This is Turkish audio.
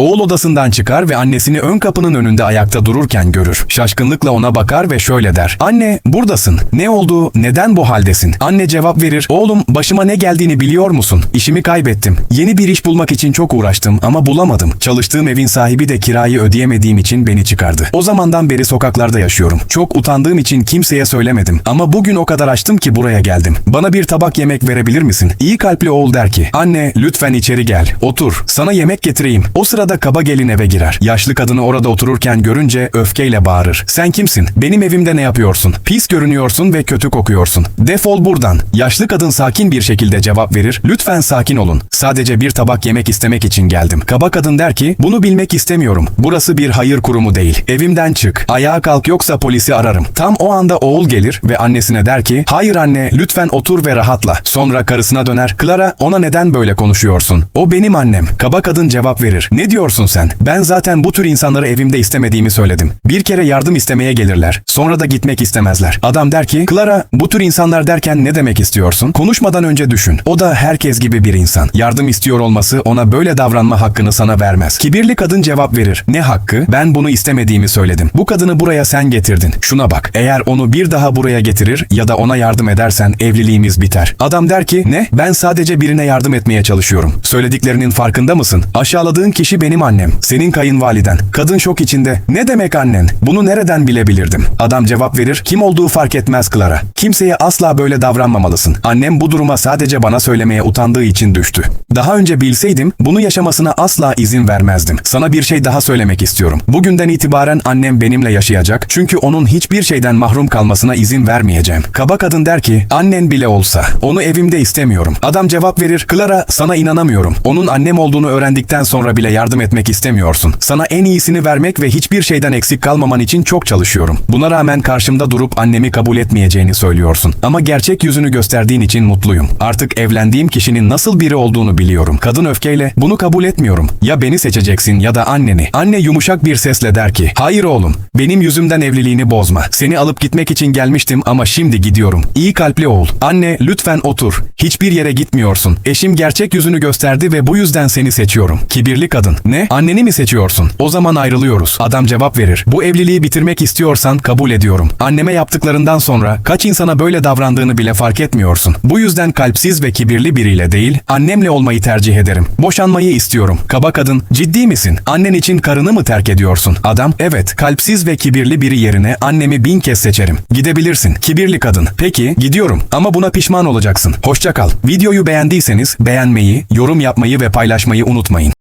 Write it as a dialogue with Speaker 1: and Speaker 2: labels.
Speaker 1: Oğul odasından çıkar ve annesini ön kapının önünde ayakta dururken görür. Şaşkınlıkla ona bakar ve şöyle der. Anne buradasın. Ne oldu? Neden bu haldesin? Anne cevap verir. Oğlum başıma ne geldiğini biliyor musun? İşimi kaybettim. Yeni bir iş bulmak için çok uğraştım ama bulamadım. Çalıştığım evin sahibi de kirayı ödeyemediğim için beni çıkardı. O zamandan beri sokaklarda yaşıyorum. Çok utandığım için kimseye söylemedim. Ama bugün o kadar açtım ki buraya geldim. Bana bir tabak yemek verebilir misin? İyi kalpli oğul der ki. Anne lütfen içeri gel. Otur. Sana yemek getireyim. O sırada kaba gelin eve girer. Yaşlı kadını orada otururken görünce öfkeyle bağırır. Sen kimsin? Benim evimde ne yapıyorsun? Pis görünüyorsun ve kötü kokuyorsun. Defol buradan. Yaşlı kadın sakin bir şekilde cevap verir. Lütfen sakin olun. Sadece bir tabak yemek istemek için geldim. Kaba kadın der ki bunu bilmek istemiyorum. Burası bir hayır kurumu değil. Evimden çık. Ayağa kalk yoksa polisi ararım. Tam o anda oğul gelir ve annesine der ki hayır anne lütfen otur ve rahatla. Sonra karısına döner. Clara ona neden böyle konuşuyorsun? O benim annem. Kaba kadın cevap verir. Ne diyorsun sen? Ben zaten bu tür insanları evimde istemediğimi söyledim. Bir kere yardım istemeye gelirler. Sonra da gitmek istemezler. Adam der ki Clara bu tür insanlar derken ne demek istiyorsun? Konuşmadan önce düşün. O da herkes gibi bir insan. Yardım istiyor olması ona böyle davranma hakkını sana vermez. Kibirli kadın cevap verir. Ne hakkı? Ben bunu istemediğimi söyledim. Bu kadını buraya sen getirdin. Şuna bak. Eğer onu bir daha buraya getirir ya da ona yardım edersen evliliğimiz biter. Adam der ki ne? Ben sadece birine yardım etmeye çalışıyorum. Söylediklerinin farkında mısın? Aşağıladığın kişi benim annem. Senin kayınvaliden. Kadın şok içinde. Ne demek annen? Bunu nereden bilebilirdim? Adam cevap verir. Kim olduğu fark etmez Clara. Kimseye asla böyle davranmamalısın. Annem bu duruma sadece bana söylemeye utandığı için düştü. Daha önce bilseydim bunu yaşamasına asla izin vermezdim. Sana bir şey daha söylemek istiyorum. Bugünden itibaren annem benimle yaşayacak çünkü onun hiçbir şeyden mahrum kalmasına izin vermeyeceğim. Kaba kadın der ki annen bile olsa onu evimde istemiyorum. Adam cevap verir Clara sana inanamıyorum. Onun annem olduğunu öğrendikten sonra bile yardım etmek istemiyorsun. Sana en iyisini vermek ve hiçbir şeyden eksik kalmaman için çok çalışıyorum. Buna rağmen karşımda durup annemi kabul etmeyeceğini söylüyorsun. Ama gerçek yüzünü gösterdiğin için mutluyum. Artık evlendiğim kişinin nasıl biri olduğunu biliyorum. Kadın öfkeyle bunu kabul etmiyorum. Ya beni seçeceksin ya da anneni. Anne yumuşak bir sesle der ki hayır oğlum benim yüzümden evliliğini bozma. Seni alıp gitmek için gelmiştim ama şimdi gidiyorum. İyi kalpli oğul. Anne lütfen otur. Hiçbir yere gitmiyorsun. Eşim gerçek yüzünü gösterdi ve bu yüzden seni seçiyorum. Kibirli kadın. Ne? Anneni mi seçiyorsun? O zaman ayrılıyoruz. Adam cevap verir. Bu evliliği bitirmek istiyorsan kabul ediyorum. Anneme yaptıklarından sonra kaç insana böyle davrandığını bile fark etmiyorsun. Bu yüzden kalpsiz ve kibirli biriyle değil, annemle olmayı tercih ederim. Boşanmayı istiyorum. Kaba kadın, ciddi misin? Annen için karını mı terk ediyorsun? Adam, evet, kalpsiz ve kibirli biri yerine annemi bin kez seçerim. Gidebilirsin. Kibirli kadın. Peki, gidiyorum. Ama buna pişman olacaksın. Hoşça kal. Videoyu beğendiyseniz beğenmeyi, yorum yapmayı ve paylaşmayı unutmayın.